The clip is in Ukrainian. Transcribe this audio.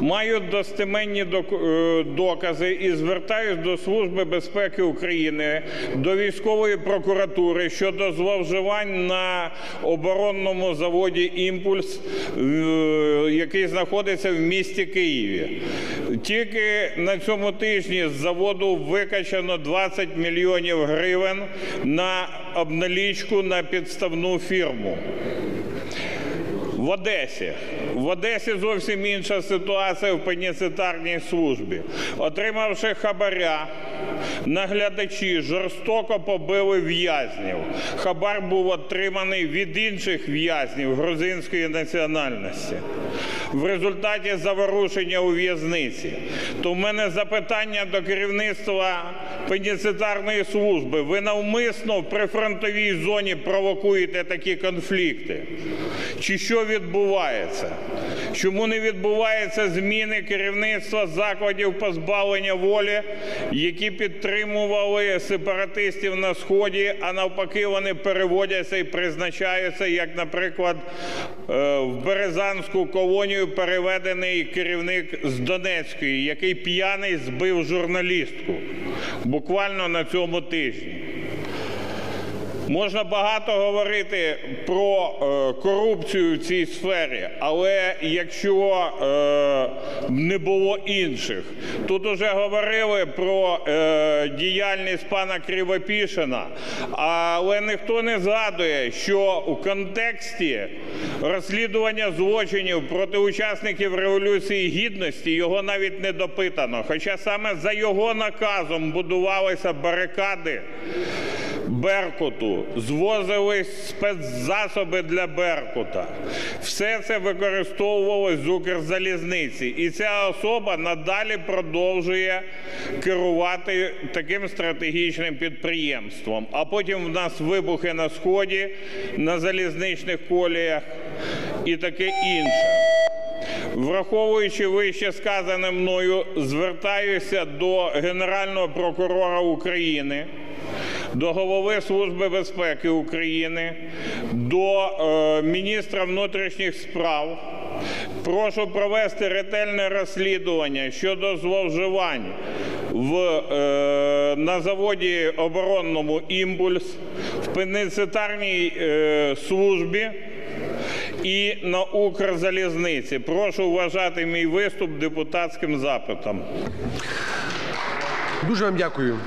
Маю достеменні е, докази і звертаюсь до Служби безпеки України, до військової прокуратури щодо зловживань на оборонному заводі Імпульс, який знаходиться в місті Києві. Тільки на цьому тижні з заводу викачано 20 мільйонів гривень на обналічку на підставну фірму. В Одесі. В Одесі зовсім інша ситуація в пеніцитарній службі. Отримавши хабаря, наглядачі жорстоко побили в'язнів. Хабар був отриманий від інших в'язнів грузинської національності. В результаті заворушення у в'язниці. То в мене запитання до керівництва пеніцитарної служби. Ви навмисно в прифронтовій зоні провокуєте такі конфлікти? Чи що відбувається? Чому не відбуваються зміни керівництва закладів позбавлення волі, які підтримували сепаратистів на сході, а навпаки, вони переводяться і призначаються, як, наприклад, е, в Березанську колонію переведений керівник з Донецької, який п'яний збив журналістку буквально на цьому тижні. Можна багато говорити про е, корупцію в цій сфері, але якщо е, не було інших, тут уже говорили про е, діяльність пана Кривопішина, але ніхто не згадує, що у контексті розслідування злочинів проти учасників революції гідності його навіть не допитано. Хоча саме за його наказом будувалися барикади. Беркуту, звозились спецзасоби для Беркута. Все це використовувалось з Укрзалізниці. І ця особа надалі продовжує керувати таким стратегічним підприємством. А потім в нас вибухи на сході, на залізничних коліях і таке інше. Враховуючи вище сказане мною, звертаюся до Генерального прокурора України, до голови Служби безпеки України, до е, міністра внутрішніх справ. Прошу провести ретельне розслідування щодо зловживань в, е, на заводі оборонному імпульс, в пеніцитарній е, службі і на Укрзалізниці. Прошу вважати мій виступ депутатським запитом. Дуже вам дякую.